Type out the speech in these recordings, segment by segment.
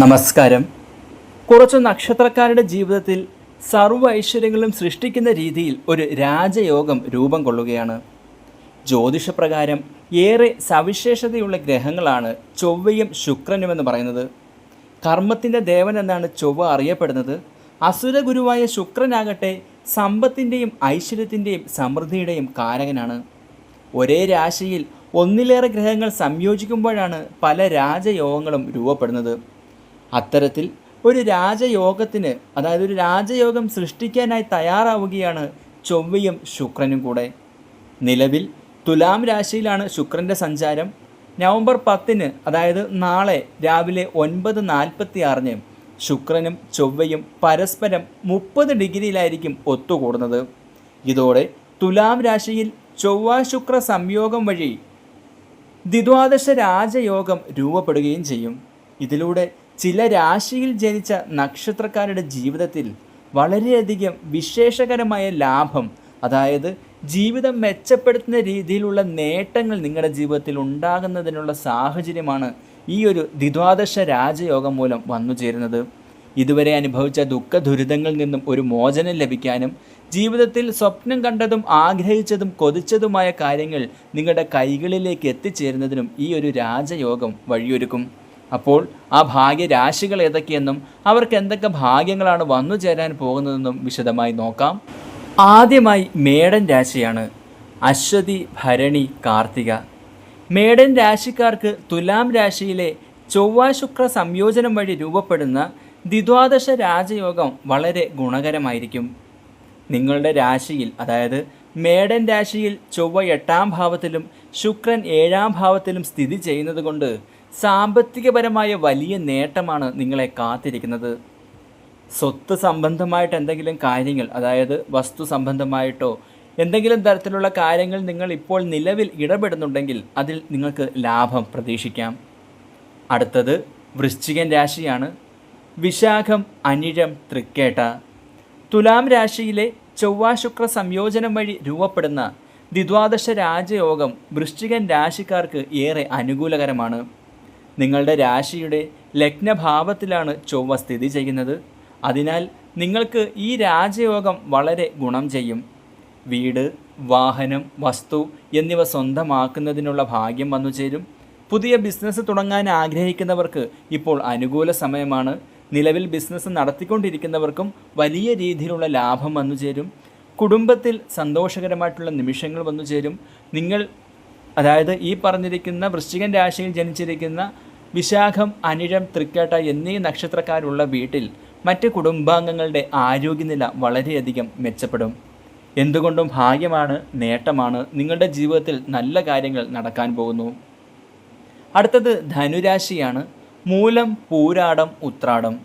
നമസ്കാരം. കുറച്ച് നക്ഷത്രക്കാരുടെ ജീവിതത്തിൽ സർവ ഐശ്വര്യങ്ങളും സൃഷ്ടിക്കുന്ന രീതിയിൽ ഒരു രാജയോഗം രൂപം കൊള്ളുകയാണ്. ജ്യോതിഷപ്രകാരം ഏറെ സവിശേഷതയുള്ള ഗ്രഹങ്ങളാണ് ചൊവ്വയും ശുക്രനുമെന്ന് പറയുന്നത്. കർമ്മത്തിന്റെ ദേവൻ എന്നാണ് ചൊവ്വ അറിയപ്പെടുന്നത്. അസുരഗുരുവായ ശുക്രനാകട്ടെ സമ്പത്തിന്റെയും ഐശ്വര്യത്തിന്റെയും സമൃദ്ധിയുടെയും കാരകനാണ്. ഒരേ രാശിയിൽ ഒന്നിലേറെ ഗ്രഹങ്ങൾ സംയോജിക്കുമ്പോഴാണ് പല രാജയോഗങ്ങളും രൂപപ്പെടുന്നത്. അത്തരത്തിൽ ഒരു രാജയോഗത്തിന് അതായത് ഒരു രാജയോഗം സൃഷ്ടിക്കാനായി തയ്യാറാവുകയാണ് ചൊവ്വയും ശുക്രനും കൂടെ. നിലവിൽ തുലാം രാശിയിലാണ് ശുക്രന്റെ സഞ്ചാരം. നവംബർ പത്തിന് അതായത് നാളെ രാവിലെ ഒൻപത് നാൽപ്പത്തി ആറിന് ശുക്രനും ചൊവ്വയും പരസ്പരം മുപ്പത് ഡിഗ്രിയിലായിരിക്കും ഒത്തുകൂടുന്നത്. ഇതോടെ തുലാം രാശിയിൽ ചൊവ്വ ശുക്ര സംയോഗം വഴി ദ്വിദ്വാദശ രാജയോഗം രൂപപ്പെടുകയും ചെയ്യും. ഇതിലൂടെ ചില രാശിയിൽ ജനിച്ച നക്ഷത്രക്കാരുടെ ജീവിതത്തിൽ വളരെയധികം വിശേഷകരമായ ലാഭം അതായത് ജീവിതം മെച്ചപ്പെടുത്തുന്ന രീതിയിലുള്ള നേട്ടങ്ങൾ നിങ്ങളുടെ ജീവിതത്തിൽ ഉണ്ടാകുന്നതിനുള്ള സാഹചര്യമാണ് ഈ ഒരു ദ്വിദ്വാദശ രാജയോഗം മൂലം വന്നു ചേരുന്നത്. ഇതുവരെ അനുഭവിച്ച ദുഃഖ ദുരിതങ്ങളിൽ നിന്നും ഒരു മോചനം ലഭിക്കാനും ജീവിതത്തിൽ സ്വപ്നം കണ്ടതും ആഗ്രഹിച്ചതും കൊതിച്ചതുമായ കാര്യങ്ങൾ നിങ്ങളുടെ കൈകളിലേക്ക് എത്തിച്ചേരുന്നതിനും ഈ ഒരു രാജയോഗം വഴിയൊരുക്കും. അപ്പോൾ ആ ഭാഗ്യരാശികൾ ഏതൊക്കെയെന്നും അവർക്ക് എന്തൊക്കെ ഭാഗ്യങ്ങളാണ് വന്നു ചേരാൻ പോകുന്നതെന്നും വിശദമായി നോക്കാം. ആദ്യമായി മേടൻ രാശിയാണ്. അശ്വതി ഭരണി കാർത്തിക. മേടൻ രാശിക്കാർക്ക് തുലാം രാശിയിലെ ചൊവ്വ ശുക്ര സംയോജനം വഴി രൂപപ്പെടുന്ന ദ്വിദ്വാദശ രാജയോഗം വളരെ ഗുണകരമായിരിക്കും. നിങ്ങളുടെ രാശിയിൽ അതായത് മേടൻ രാശിയിൽ ചൊവ്വ എട്ടാം ഭാവത്തിലും ശുക്രൻ ഏഴാം ഭാവത്തിലും സ്ഥിതി ചെയ്യുന്നത് കൊണ്ട് സാമ്പത്തികപരമായ വലിയ നേട്ടമാണ് നിങ്ങളെ കാത്തിരിക്കുന്നത്. സ്വത്ത് സംബന്ധമായിട്ട് എന്തെങ്കിലും കാര്യങ്ങൾ അതായത് വസ്തു സംബന്ധമായിട്ടോ എന്തെങ്കിലും തരത്തിലുള്ള കാര്യങ്ങൾ നിങ്ങൾ ഇപ്പോൾ നിലവിൽ ഇടപെടുന്നുണ്ടെങ്കിൽ അതിൽ നിങ്ങൾക്ക് ലാഭം പ്രതീക്ഷിക്കാം. അടുത്തത് വൃശ്ചികൻ രാശിയാണ്. വിശാഖം അനിഴം തൃക്കേട്ട. തുലാം രാശിയിലെ ചൊവ്വ ശുക്ര സംയോജനം വഴി രൂപപ്പെടുന്ന ദ്വിദ്വാദശ രാജയോഗം വൃശ്ചികൻ രാശിക്കാർക്ക് ഏറെ അനുകൂലകരമാണ്. നിങ്ങളുടെ രാശിയുടെ ലഗ്നഭാവത്തിലാണ് ചൊവ്വ സ്ഥിതി ചെയ്യുന്നത്. അതിനാൽ നിങ്ങൾക്ക് ഈ രാജയോഗം വളരെ ഗുണം ചെയ്യും. വീട് വാഹനം വസ്തു എന്നിവ സ്വന്തമാക്കുന്നതിനുള്ള ഭാഗ്യം വന്നു ചേരും. പുതിയ ബിസിനസ് തുടങ്ങാൻ ആഗ്രഹിക്കുന്നവർക്ക് ഇപ്പോൾ അനുകൂല സമയമാണ്. നിലവിൽ ബിസിനസ് നടത്തിക്കൊണ്ടിരിക്കുന്നവർക്കും വലിയ രീതിയിലുള്ള ലാഭം വന്നു ചേരും. കുടുംബത്തിൽ സന്തോഷകരമായിട്ടുള്ള നിമിഷങ്ങൾ വന്നു ചേരും. നിങ്ങൾ അതായത് ഈ പറഞ്ഞിരിക്കുന്ന വൃശ്ചികൻ രാശിയിൽ ജനിച്ചിരിക്കുന്ന വിശാഖം അനിഴം തൃക്കേട്ട എന്നീ നക്ഷത്രക്കാരുള്ള വീട്ടിൽ മറ്റ് കുടുംബാംഗങ്ങളുടെ ആരോഗ്യനില വളരെയധികം മെച്ചപ്പെടും. എന്തുകൊണ്ടും ഭാഗ്യമാണ് നേട്ടമാണ് നിങ്ങളുടെ ജീവിതത്തിൽ നല്ല കാര്യങ്ങൾ നടക്കാൻ പോകുന്നു. അടുത്തത് ധനുരാശിയാണ്. മൂലം പൂരാടം ഉത്രാടം.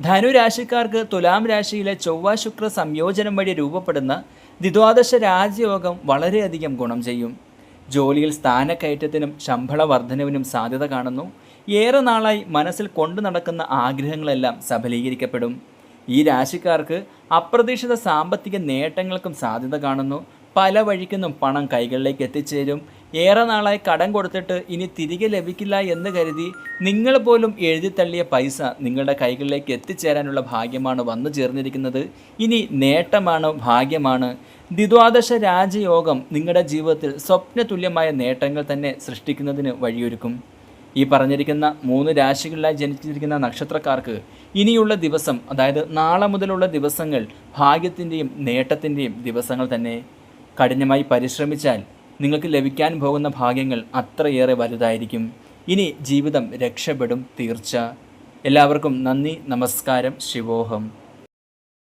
ധനുരാശിക്കാർക്ക് തുലാം രാശിയിലെ ചൊവ്വ ശുക്ര സംയോജനം വഴി രൂപപ്പെടുന്ന ദ്വിദ്വാദശ രാജയോഗം വളരെയധികം ഗുണം ചെയ്യും. ജോലിയിൽ സ്ഥാനക്കയറ്റത്തിനും ശമ്പള വർധനവിനും സാധ്യത കാണുന്നു. ഏറെ നാളായി മനസ്സിൽ കൊണ്ടു നടക്കുന്ന ആഗ്രഹങ്ങളെല്ലാം സഫലീകരിക്കപ്പെടും. ഈ രാശിക്കാർക്ക് അപ്രതീക്ഷിത സാമ്പത്തിക നേട്ടങ്ങൾക്കും സാധ്യത കാണുന്നു. പല വഴിക്കൊന്നും പണം കൈകളിലേക്ക് എത്തിച്ചേരും. ഏറെ നാളായി കടം കൊടുത്തിട്ട് ഇനി തിരികെ ലഭിക്കില്ല എന്ന് കരുതി നിങ്ങൾ പോലും എഴുതി തള്ളിയ പൈസ നിങ്ങളുടെ കൈകളിലേക്ക് എത്തിച്ചേരാനുള്ള ഭാഗ്യമാണ് വന്നു ചേർന്നിരിക്കുന്നത്. ഇനി നേട്ടമാണ് ഭാഗ്യമാണ്? ദ്വിദ്വാദശ രാജയോഗം നിങ്ങളുടെ ജീവിതത്തിൽ സ്വപ്നതുല്യമായ നേട്ടങ്ങൾ തന്നെ സൃഷ്ടിക്കുന്നതിന് വഴിയൊരുക്കും. ഈ പറഞ്ഞിരിക്കുന്ന മൂന്ന് രാശികളിലായി ജനിച്ചിരിക്കുന്ന നക്ഷത്രക്കാർക്ക് ഇനിയുള്ള ദിവസം അതായത് നാളെ മുതലുള്ള ദിവസങ്ങൾ ഭാഗ്യത്തിന്റെയും നേട്ടത്തിന്റെയും ദിവസങ്ങൾ തന്നെ. കഠിനമായി പരിശ്രമിച്ചാൽ നിങ്ങൾക്ക് ലഭിക്കാൻ പോകുന്ന ഭാഗ്യങ്ങൾ അത്രയേറെ വലുതായിരിക്കും. ഇനി ജീവിതം രക്ഷപ്പെടും തീർച്ച. എല്ലാവർക്കും നന്ദി നമസ്കാരം ശിവോഹം.